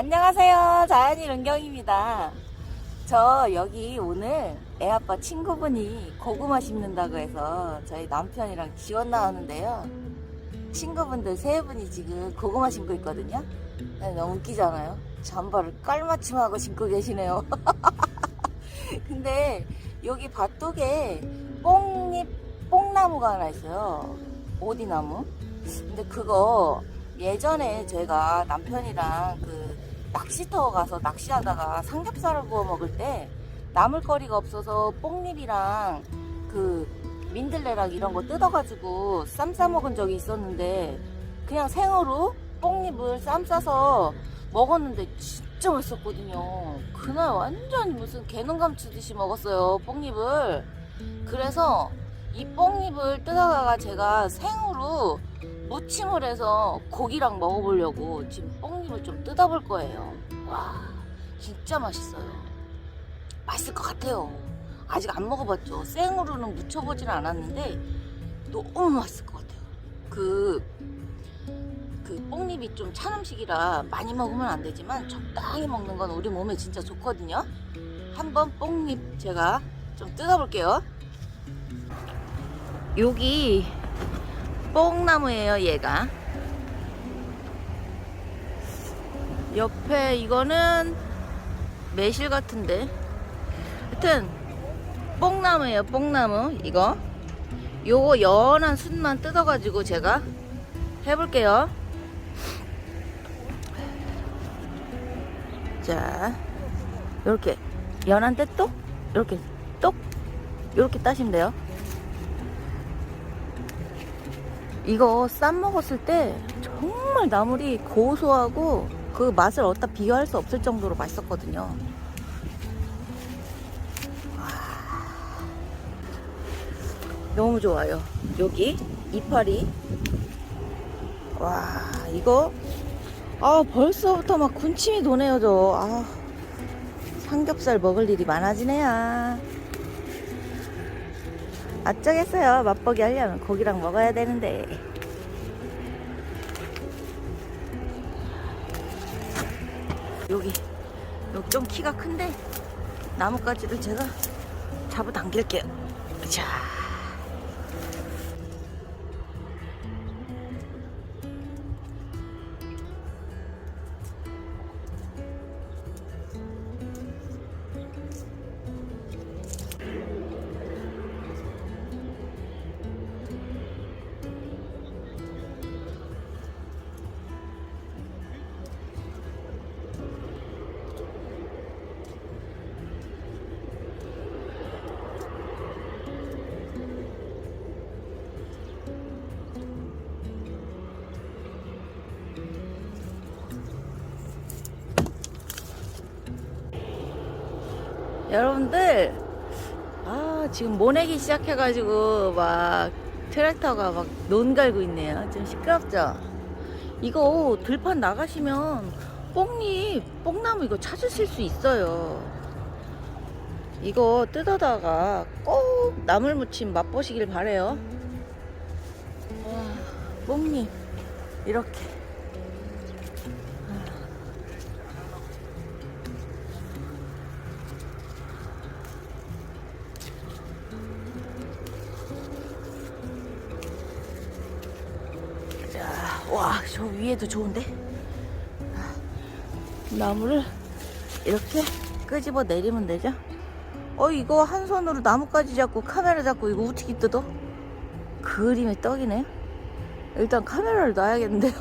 안녕하세요. 자연이 은경입니다. 저 여기 오늘 애아빠 친구분이 고구마 심는다고 해서 저희 남편이랑 지원 나왔는데요. 친구분들 세 분이 지금 고구마 심고 있거든요. 네, 너무 웃기잖아요. 잠바를 깔맞춤하고 신고 계시네요. 근데 여기 밭독에 뽕잎, 뽕나무가 하나 있어요. 오디나무. 근데 그거 예전에 제가 남편이랑 그 낚시터 가서 낚시하다가 삼겹살을 구워 먹을 때 남을 거리가 없어서 뽕잎이랑 그 민들레랑 이런 거 뜯어가지고 쌈 싸 먹은 적이 있었는데 그냥 생으로 뽕잎을 쌈 싸서 먹었는데 진짜 맛있었거든요. 그날 완전 무슨 개눈 감추듯이 먹었어요, 뽕잎을. 그래서 이 뽕잎을 뜯어다가 제가 생으로 무침을 해서 고기랑 먹어보려고 지금 뽕잎을 좀 뜯어볼 거예요. 와, 진짜 맛있어요. 맛있을 것 같아요. 아직 안 먹어봤죠. 생으로는 무쳐보지는 않았는데 너무 맛있을 것 같아요. 그, 그 뽕잎이 좀 찬 음식이라 많이 먹으면 안 되지만 적당히 먹는 건 우리 몸에 진짜 좋거든요. 한번 뽕잎 제가 좀 뜯어볼게요. 여기 뽕나무예요, 얘가. 옆에 이거는 매실 같은데. 하여튼 뽕나무예요, 뽕나무. 이거. 요거 연한 순만 뜯어 가지고 제가 해볼게요. 자, 요렇게 연한 때 똑, 요렇게 똑, 요렇게 따시면 돼요. 이거 쌈 먹었을 때 정말 나물이 고소하고 그 맛을 어디다 비교할 수 없을 정도로 맛있었거든요. 와, 너무 좋아요. 여기 이파리. 와, 이거 아 벌써부터 막 군침이 도네요, 저. 아, 삼겹살 먹을 일이 많아지네요. 어쩌겠어요. 맛보기 하려면 고기랑 먹어야 되는데. 여기, 여기 좀 키가 큰데 나뭇가지를 제가 잡아당길게요. 자. 여러분들 아 지금 모내기 시작해가지고 막 트랙터가 막 논 갈고 있네요. 좀 시끄럽죠? 이거 들판 나가시면 뽕잎 뽕나무 이거 찾으실 수 있어요. 이거 뜯어다가 꼭 나물 무침 맛보시길 바래요. 와 뽕잎. 이렇게 자, 와, 저 위에도 좋은데? 아, 나무를 이렇게 끄집어 내리면 되죠? 어, 이거 한 손으로 나뭇가지 잡고 카메라 잡고 이거 어떻게 뜯어? 그림의 떡이네. 일단 카메라를 놔야겠는데요.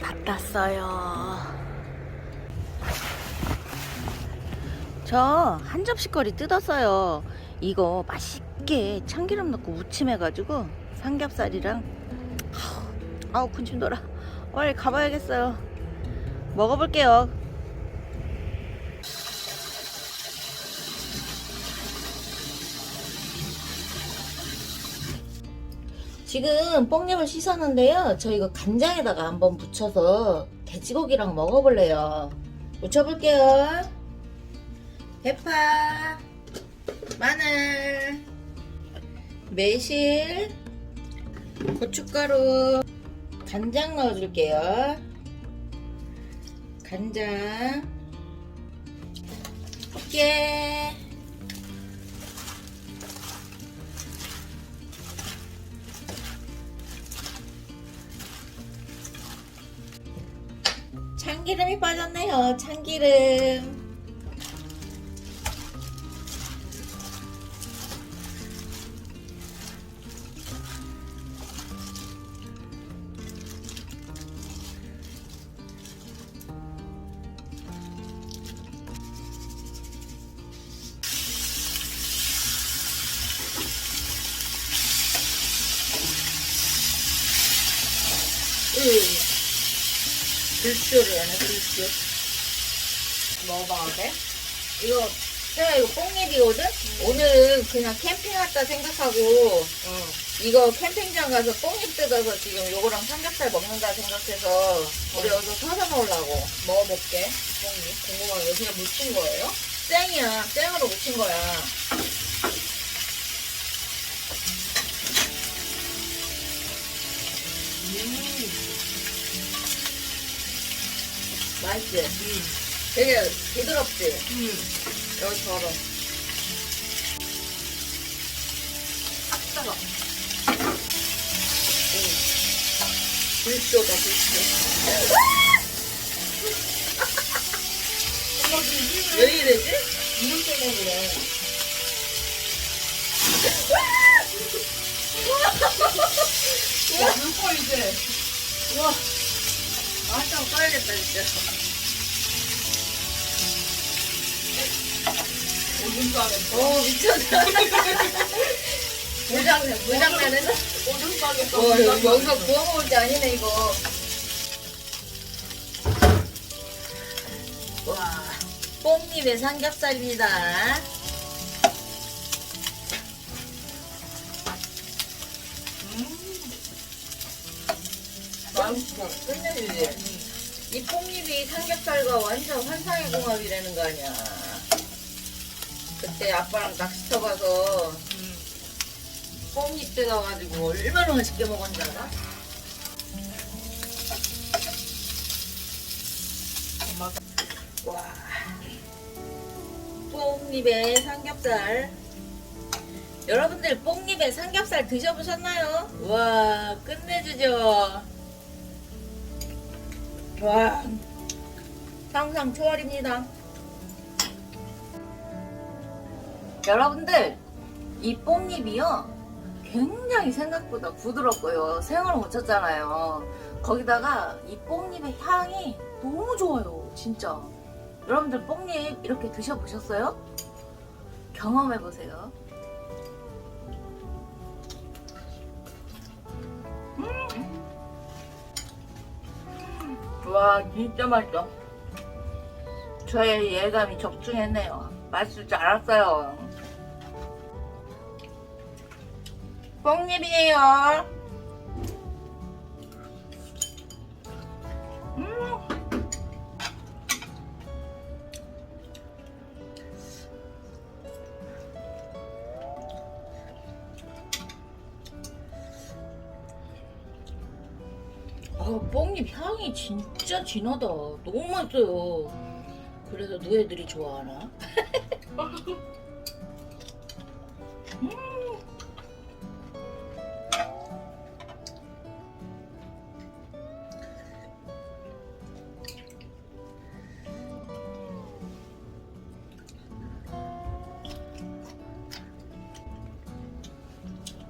다 땄어요. 저 한 접시 거리 뜯었어요. 이거 맛있게 참기름 넣고 무침해가지고 삼겹살이랑 아우, 군침 돌아. 빨리 가봐야겠어요. 먹어볼게요. 지금 뽕잎을 씻었는데요. 저 이거 간장에다가 한번 묻혀서 돼지고기랑 먹어볼래요. 묻혀볼게요. 대파, 마늘, 매실, 고춧가루, 간장 넣어줄게요. 간장, 깨, 참기름이 빠졌네요. 참기름. 불쇼를 하네, 불쇼. 먹어봐도 돼? 이거, 제가 이거 뽕잎이거든? 오늘은 그냥 캠핑 왔다 생각하고, 응. 이거 캠핑장 가서 뽕잎 뜯어서 지금 요거랑 삼겹살 먹는다 생각해서, 우리 어. 여기서 서서 먹으려고. 먹어볼게. 뽕이 궁금하게 그냥 무친 거예요? 쌩이야. 쌩으로 묻힌 거야. 맛있지? 응. 되게 부드럽지? 응. 여기처럼. 아, 뜨거. 불쇼다, 불쇼. 왜 이러지? 이름 때문에 그래. 야, 눈꺼 이제. 우와. 아, 한참 써야겠다, 진짜. 오줌 싸겠어. 오, 미쳤다. 물장난, 물장난에서? 오줌 싸겠어. 와, 여기, 여기가 구워 먹을 게 아니네, 이거. 와, 뽕잎의 삼겹살입니다. 맛있어. 끝내주지? 이 뽕잎이 삼겹살과 완전 환상의 궁합이라는 거 아니야. 그때 아빠랑 낚시터 가서 응. 뽕잎 뜯어가지고 얼마나 맛있게 먹었는지 알아? 와. 뽕잎의 삼겹살. 여러분들 뽕잎의 삼겹살 드셔보셨나요? 와, 끝내주죠. 와, 상상 초월입니다. 여러분들, 이 뽕잎이요. 굉장히 생각보다 부드럽고요. 생으로 묻혔잖아요. 거기다가 이 뽕잎의 향이 너무 좋아요. 진짜. 여러분들 뽕잎 이렇게 드셔보셨어요? 경험해보세요. 음. 와, 진짜 맛있어. 저의 예감이 적중했네요. 맛있을 줄 알았어요. 뽕잎이에요. 음. 아, 뽕잎 향이 진짜 진하다. 너무 맛있어요. 그래서 누에들이 좋아하나? 음.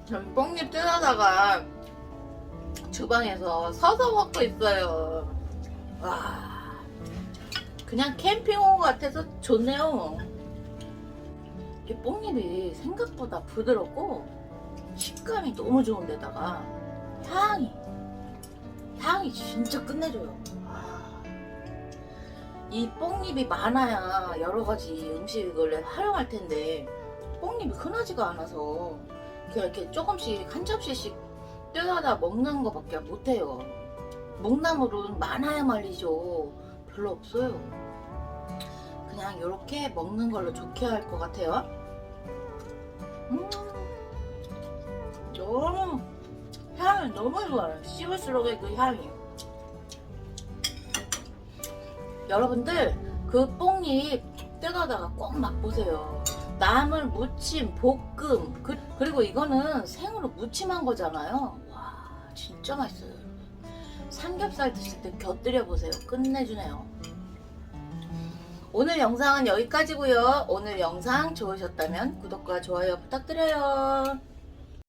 전 뽕잎 뜯어다가 주방에서 서서 먹고 있어요. 와, 그냥 캠핑 온 것 같아서 좋네요. 이게 뽕잎이 생각보다 부드럽고 식감이 너무 좋은데다가 향이 향이 진짜 끝내줘요. 와, 이 뽕잎이 많아야 여러 가지 음식을 활용할 텐데 뽕잎이 흔하지가 않아서 그냥 이렇게 조금씩 한 접시씩 뜯어다 먹는 거밖에 못해요. 목나물은 많아야 말이죠. 별로 없어요. 그냥 이렇게 먹는 걸로 좋게 할 것 같아요. 음, 너무 향이 음, 너무 좋아요. 씹을수록의 그 향이. 여러분들 그 뽕잎 뜯어다가 꼭 맛보세요. 나물 무침, 볶음 그, 그리고 이거는 생으로 무침한 거잖아요. 와 진짜 맛있어요. 삼겹살 드실 때 곁들여 보세요. 끝내주네요. 오늘 영상은 여기까지고요. 오늘 영상 좋으셨다면 구독과 좋아요 부탁드려요.